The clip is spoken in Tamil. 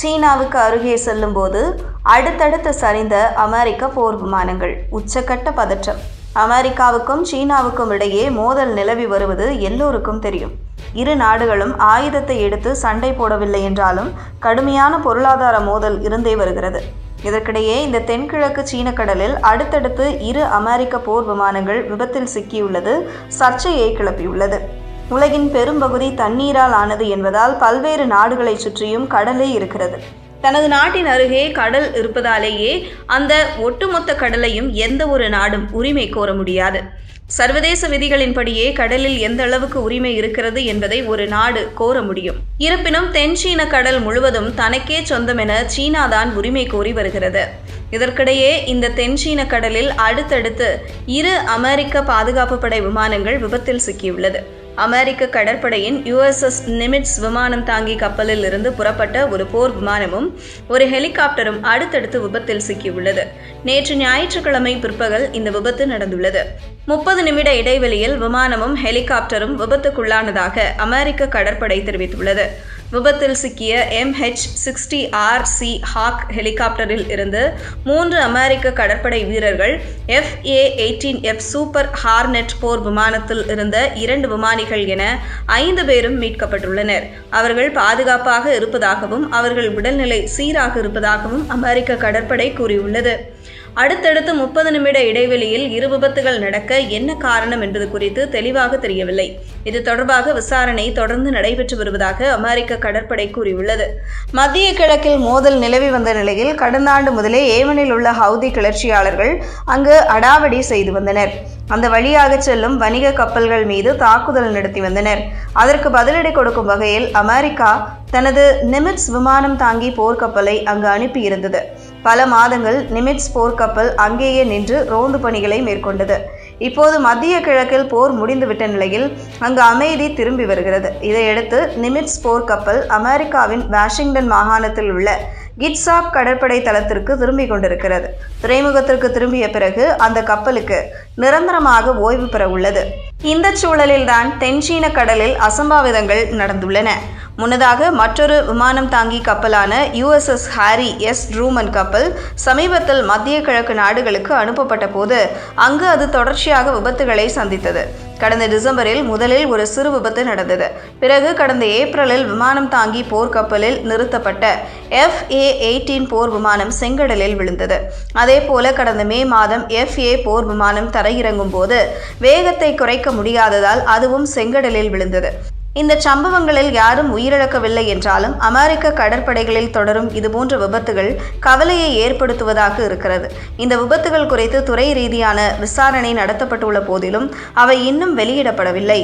சீனாவுக்கு அருகே செல்லும்போது அடுத்தடுத்து சரிந்த அமெரிக்க போர் விமானங்கள். உச்சக்கட்ட பதற்றம். அமெரிக்காவுக்கும் சீனாவுக்கும் இடையே மோதல் நிலவி வருவது எல்லோருக்கும் தெரியும். இரு நாடுகளும் ஆயுதத்தை எடுத்து சண்டை போடவில்லை என்றாலும் கடுமையான பொருளாதார மோதல் இருந்தே வருகிறது. இதற்கிடையே இந்த தென்கிழக்கு சீன கடலில் அடுத்தடுத்து இரு அமெரிக்க போர் விமானங்கள் விபத்தில் சிக்கியுள்ளது சர்ச்சையை கிளப்பியுள்ளது. உலகின் பெரும்பகுதி தண்ணீரால் ஆனது என்பதால் பல்வேறு நாடுகளை சுற்றியும் கடலே இருக்கிறது. தனது நாட்டின் அருகே கடல் இருப்பதாலேயே அந்த ஒட்டுமொத்த கடலையும் எந்த ஒரு நாடும் உரிமை கோர முடியாது. சர்வதேச விதிகளின்படியே கடலில் எந்த அளவுக்கு உரிமை இருக்கிறது என்பதை ஒரு நாடு கோர முடியும். இருப்பினும் தென் சீன கடல் முழுவதும் தனக்கே சொந்தம் என சீனாதான் உரிமை கோரி வருகிறது. இதற்கிடையே இந்த தென் சீன கடலில் அடுத்தடுத்து இரு அமெரிக்க பாதுகாப்பு படை விமானங்கள் விபத்தில் சிக்கியுள்ளது. அமெரிக்க கடற்படையின் யுஎஸ்எஸ் நிமிட்ஸ் விமானம் தாங்கி கப்பலில் இருந்து புறப்பட்ட ஒரு போர் விமானமும் ஒரு ஹெலிகாப்டரும் அடுத்தடுத்து விபத்தில் சிக்கியுள்ளது. நேற்று ஞாயிற்றுக்கிழமை பிற்பகல் இந்த விபத்து நடந்துள்ளது. முப்பது நிமிட இடைவெளியில் விமானமும் ஹெலிகாப்டரும் விபத்துக்குள்ளானதாக அமெரிக்க கடற்படை தெரிவித்துள்ளது. விபத்தில் சிக்கிய MH sixty R sea hawk ஹெலிகாப்டரில் இருந்து மூன்று அமெரிக்க கடற்படை வீரர்கள் F A eighteen F super hornet போர் விமானத்தில் இருந்த இரண்டு விமானிகள் என ஐந்து பேரும் மீட்கப்பட்டுள்ளனர். அவர்கள் பாதுகாப்பாக இருப்பதாகவும் அவர்கள் உடல்நிலை சீராக இருப்பதாகவும் அமெரிக்க கடற்படை கூறியுள்ளது. அடுத்தடுத்து முப்பது நிமிட இடைவெளியில் இரு விபத்துகள் நடக்க என்ன காரணம் என்பது குறித்து தெளிவாக தெரியவில்லை. இது தொடர்பாக விசாரணை தொடர்ந்து நடைபெற்று வருவதாக அமெரிக்க கடற்படை கூறியுள்ளது. மத்திய கிழக்கில் மோதல் நிலவி வந்த நிலையில் கடந்த ஆண்டு முதலே ஏமனில் உள்ள ஹவுதி கிளர்ச்சியாளர்கள் அங்கு அடாவடி செய்து வந்தனர். அந்த வழியாக செல்லும் வணிக கப்பல்கள் மீது தாக்குதல் நடத்தி வந்தனர். அதற்கு பதிலடி கொடுக்கும் வகையில் அமெரிக்கா தனது நிமிட்ஸ் விமானம் தாங்கி போர்க்கப்பலை அங்கு அனுப்பியிருந்தது. பல மாதங்கள் நிமிட்ஸ் போர்க்கப்பல் அங்கேயே நின்று ரோந்து பணிகளை மேற்கொண்டது. இப்போது மத்திய கிழக்கில் போர் முடிந்துவிட்ட நிலையில் அங்கு அமைதி திரும்பி வருகிறது. இதையடுத்து நிமிட்ஸ் போர்க்கப்பல் அமெரிக்காவின் வாஷிங்டன் மாகாணத்தில் உள்ள கிட்சாப் கடற்படை தளத்திற்கு திரும்பிக் கொண்டிருக்கிறது. துறைமுகத்திற்கு திரும்பிய பிறகு அந்த கப்பலுக்கு நிரந்தரமாக ஓய்வு பெற உள்ளது இந்த சூழலில்தான் தென்சீன கடலில் அசம்பாவிதங்கள் நடந்துள்ளன. முன்னதாக மற்றொரு விமானம் தாங்கி கப்பலான யுஎஸ்எஸ் ஹாரி எஸ். ட்ரூமன் கப்பல் சமீபத்தில் மத்திய கிழக்கு நாடுகளுக்கு அனுப்பப்பட்ட போது அங்கு அது தொடர்ச்சியாக விபத்துகளை சந்தித்தது. கடந்த டிசம்பரில் முதலில் ஒரு சிறு விபத்து நடந்தது. பிறகு கடந்த ஏப்ரலில் விமானம் தாங்கி போர்க்கப்பலில் நிறுத்தப்பட்ட எஃப் ஏ எயிட்டீன் போர் விமானம் செங்கடலில் விழுந்தது. அதேபோல கடந்த மே மாதம் எஃப் ஏ போர் விமானம் தரையிறங்கும் போது வேகத்தை குறைக்க முடியாததால் அதுவும் செங்கடலில் விழுந்தது. இந்த சம்பவங்களில் யாரும் உயிரிழக்கவில்லை என்றாலும் அமெரிக்க கடற்படைகளில் தொடரும் இதுபோன்ற விபத்துகள் கவலையை ஏற்படுத்துவதாக இருக்கிறது. இந்த விபத்துகள் குறித்து துறை ரீதியான விசாரணை நடத்தப்பட்டுள்ள போதிலும் அவை இன்னும் வெளியிடப்படவில்லை.